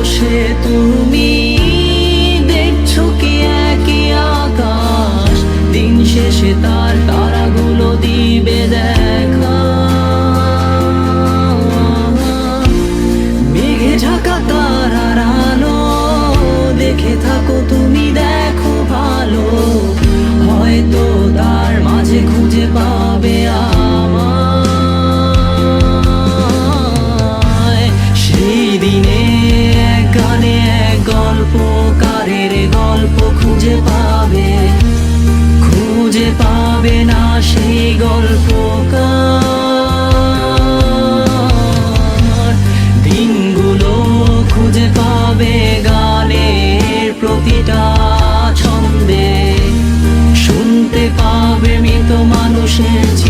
বসে তুমি দেখছ কি একই আকাশ? দিন শেষে তার change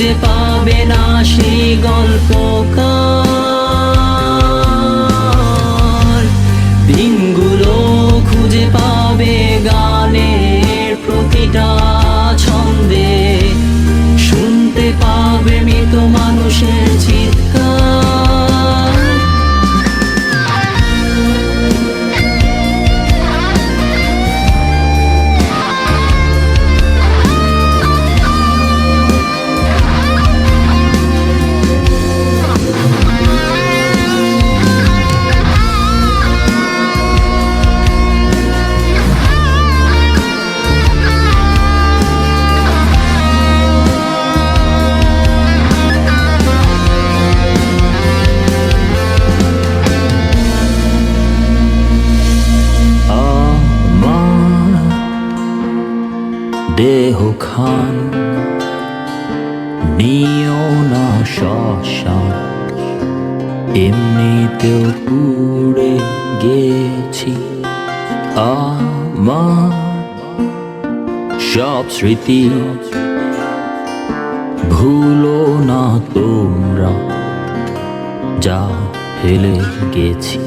খুঁজে পাবে না সেই গল্প গল্পকার দেহ খান। নিও না শ্মশান এমনিতেও পুড়ে গেছি। আমার সব স্মৃতি ভুলো না তোমরা, যা ফেলে গেছি।